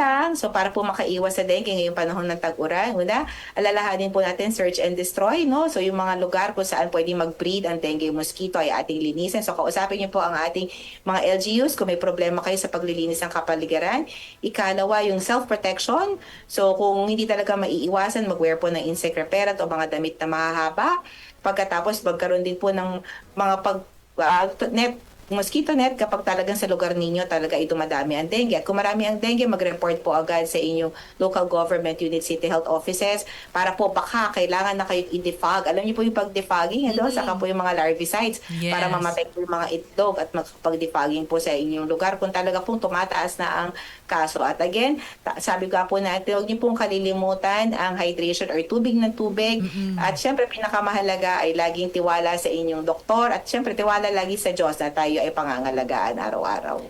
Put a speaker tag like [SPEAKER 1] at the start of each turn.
[SPEAKER 1] lang, so para po makaiwas sa dengue ngayong panahon ng tag-uran, una, alalahanin po natin search and destroy, no? So yung mga lugar kung saan pwede mag-breed ang dengue mosquito ay ating linisin. So kausapin niyo po ang ating mga LGUs kung may problema kayo sa paglilinis ng kapaligiran. Ikalawa, yung self-protection. So kung hindi talaga maiiwasan, mag-wear po ng insect repellent o mga damit na mahahaba. Pagkatapos, magkaroon din po ng mga pag ah, net mosquito net kapag talagang sa lugar ninyo talaga ito madami ang dengue. At kung marami ang dengue, mag-report po agad sa inyong local government unit city health offices para po baka kailangan na kayo i-defog. Alam niyo po yung pag-defogging, ano? saka po yung mga larvicides
[SPEAKER 2] Yes.
[SPEAKER 1] para mamatay po yung mga itlog at magpag-defogging po sa inyong lugar kung talaga pong tumataas na ang kaso. At again, sabi ko po natin, huwag niyo pong kalilimutan ang hydration or tubig ng tubig. At syempre, pinakamahalaga ay laging tiwala sa inyong doktor at syempre tiwala lagi sa Diyos na tayo ay pangangalagaan araw-araw.